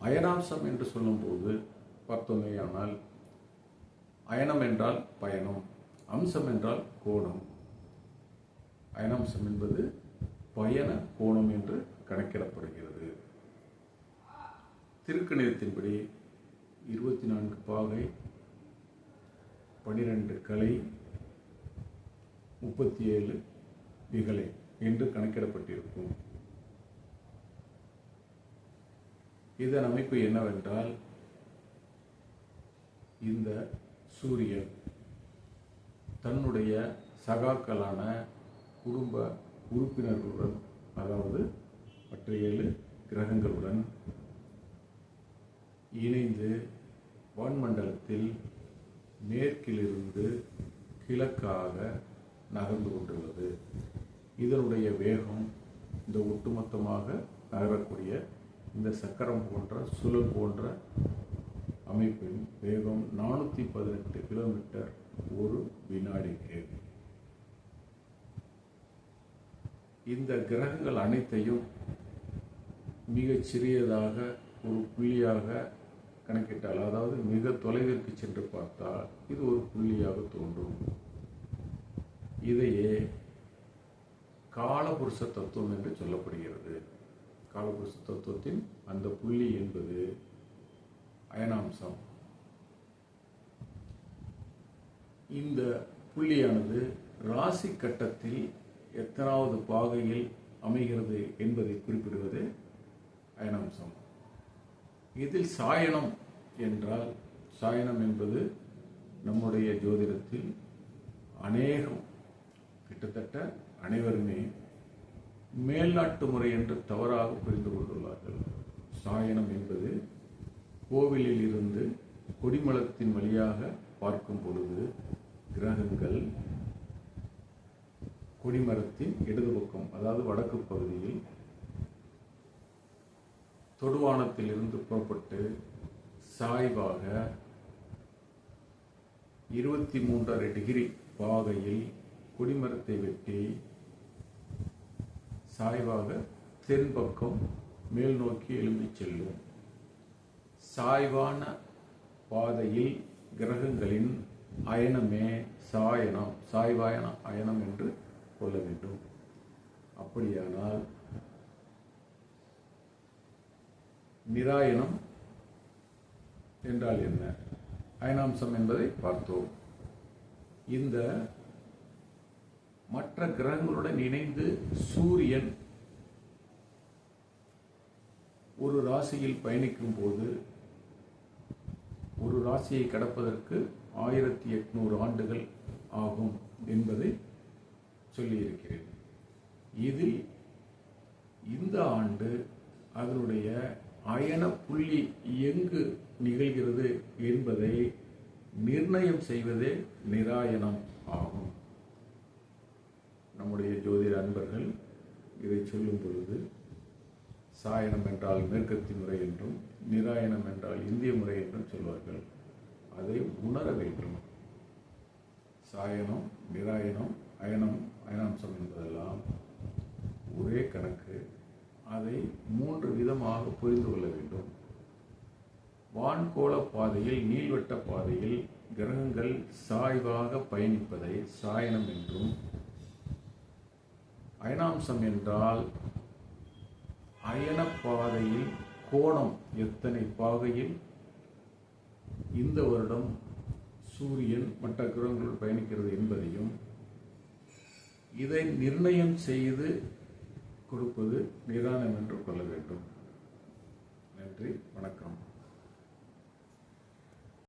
அயனாம்சம் என்று சொல்லும்போது பார்த்தோமேயானால் அயனம் என்றால் பயணம் அம்சம் என்றால் கோணம். அயனாம்சம் என்பது பயண கோணம் என்று கணக்கிடப்படுகிறது. திருக்கணிதத்தின்படி இருபத்தி நான்கு பாகை பனிரெண்டு கலை முப்பத்தி ஏழு விகலை என்று கணக்கிடப்பட்டிருக்கும். இதன் அமைப்பு என்னவென்றால் இந்த சூரியன் தன்னுடைய சகாக்களான குடும்ப உறுப்பினர்களுடன் அதாவது மற்ற ஏழு கிரகங்களுடன் இணைந்து வான்மண்டலத்தில் மேற்கிலிருந்து கிழக்காக நகர்ந்து கொண்டுள்ளது. இதனுடைய வேகம் இந்த ஒட்டுமொத்தமாக நகரக்கூடிய இந்த சக்கரம் போன்ற சுழல் போன்ற அமைப்பின் வேகம் நானூற்றி பதினெட்டு கிலோமீட்டர் ஒரு வினாடிக்கு இந்த கிரகங்கள் அனைத்தையும் மிகச் சிறியதாக ஒரு புள்ளியாக கணக்கிட்டால் அதாவது மிக தொலைவிற்கு சென்று பார்த்தால் இது ஒரு புள்ளியாக தோன்றும். இதையே காலபுருஷ தத்துவம் என்று சொல்லப்படுகிறது. காலபுருஷ தத்துவத்தின் அந்த புள்ளி என்பது அயனாம்சம். இந்த புள்ளியானது ராசி கட்டத்தில் எத்தனாவது பாகையில் அமைகிறது என்பதை குறிப்பிடுவது அயனாம்சம். இதில் சாயனம் என்றால் சாயனம் என்பது நம்முடைய ஜோதிடத்தில் அநேகம் கிட்டத்தட்ட அனைவருமே மேல்நாட்டு முறை என்று தவறாக புரிந்து கொண்டுள்ளார்கள். சாயனம் என்பது கோவிலில் இருந்து கொடிமலத்தின் வழியாக பார்க்கும் பொழுது கிரகங்கள் கொடிமரத்தின் இடது பக்கம் அதாவது வடக்கு பகுதியில் தொடுவானத்தில் இருந்து புறப்பட்டு சாய்வாக இருபத்தி மூன்றரை டிகிரி பாகையில் கொடிமரத்தை வெட்டி சாய்வாக தென்பக்கம் மேல் நோக்கி எழும்பிச் செல்லும் சாய்வான பாதையில் கிரகங்களின் அயனமே சாயனம் சாய்வாயன அயனம் என்று கொள்ள வேண்டும். அப்படியானால் நிராயனம் என்றால் என்ன? அயனாம்சம் என்பதை பார்த்தோம். இந்த மற்ற கிரகங்களுடன் இணைந்து சூரியன் ஒரு ராசியில் பயணிக்கும் போது ஒரு ராசியை கடப்பதற்கு ஆயிரத்தி எட்நூறு ஆண்டுகள் ஆகும் என்பதை சொல்லியிருக்கிறேன். இதில் இந்த ஆண்டு அதனுடைய அயன புள்ளி எங்கு நிகழ்கிறது என்பதை நிர்ணயம் செய்வதே நிராயணம் ஆகும். நண்பர்கள் இதை சொல்லும் பொழுது சாயனம் என்றால் மேற்கத்திய முறை என்றும் நிராயணம் என்றால் இந்திய முறை என்றும் சொல்வார்கள். அதை உணர வேண்டும். சாயனம் நிராயணம் அயனம் அயனாம்சம் என்பதெல்லாம் ஒரே கணக்கு. அதை மூன்று விதமாக புரிந்து கொள்ள வேண்டும். வான்கோள பாதையில் நீள்வட்ட பாதையில் கிரகங்கள் சாய்வாக பயணிப்பதை சாயனம் என்றும் அயனாம்சம் என்றால் அயனப்பாதையில் கோணம். எத்தனை பாகையில்? இந்த வருடம் சூரியன் மற்ற கிரகங்கள் பயணிக்கிறது என்பதையும் இதை நிர்ணயம் செய்து கொடுப்பது நிதானம் என்று கொள்ள வேண்டும். நன்றி வணக்கம்.